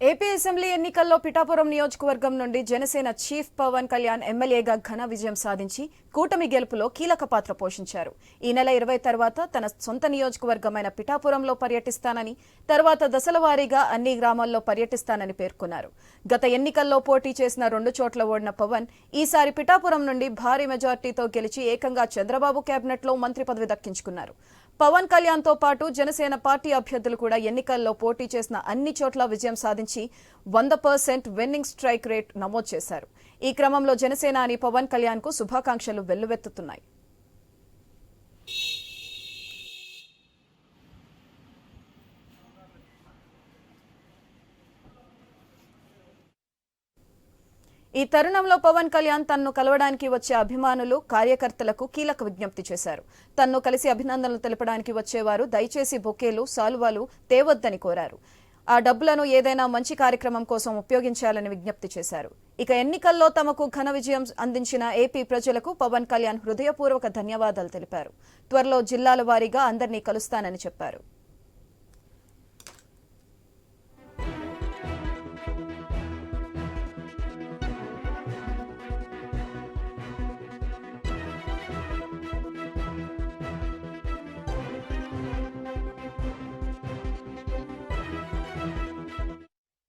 AP assembly ఎన్నికల్లో పిఠాపురం నియోజకవర్గం నుండి జనసేన చీఫ్ పవన్ కళ్యాణ్ ఎమ్మెల్యేగా ఘన విజయం సాధించి కూటమి గెలుపులో కీలక పాత్ర పోషించారు. ఈ నెల ఇరవై తర్వాత తన సొంత నియోజకవర్గమైన పిఠాపురంలో పర్యటిస్తానని తర్వాత దశల వారీగా అన్ని గ్రామాల్లో పర్యటిస్తానని పేర్కొన్నారు. గత ఎన్నికల్లో పోటీ చేసిన రెండు చోట్ల ఓడిన పవన్ ఈసారి పిఠాపురం నుండి భారీ మెజార్టీతో గెలిచి ఏకంగా చంద్రబాబు కేబినెట్లో మంత్రి పదవి దక్కించుకున్నారు. పవన్ కళ్యాణ్తో పాటు జనసేన పార్టీ అభ్యర్థులు కూడా ఎన్నికల్లో పోటీ చేసిన అన్ని చోట్ల విజయం సాధించి వంద పర్సెంట్ విన్నింగ్ స్ట్రైక్ రేట్ నమోదు చేశారు. ఈ క్రమంలో జనసేనాని పవన్ కళ్యాణ్కు శుభాకాంక్షలు వెల్లువెత్తుతున్నాయి. ఈ తరుణంలో పవన్ కళ్యాణ్ తన్ను కలవడానికి వచ్చే అభిమానులు కార్యకర్తలకు కీలక విజ్ఞప్తి చేశారు. తన్ను కలిసి అభినందనలు తెలపడానికి వచ్చేవారు దయచేసి బొకేలు సాలువాలు తేవద్దని కోరారు. ఆ డబ్బులను ఏదైనా మంచి కార్యక్రమం కోసం ఉపయోగించాలని విజ్ఞప్తి చేశారు. ఇక ఎన్నికల్లో తమకు ఘన విజయం అందించిన ఏపీ ప్రజలకు పవన్ కళ్యాణ్ హృదయపూర్వక ధన్యవాదాలు తెలిపారు. త్వరలో జిల్లాల వారీగా అందరినీ కలుస్తానని చెప్పారు.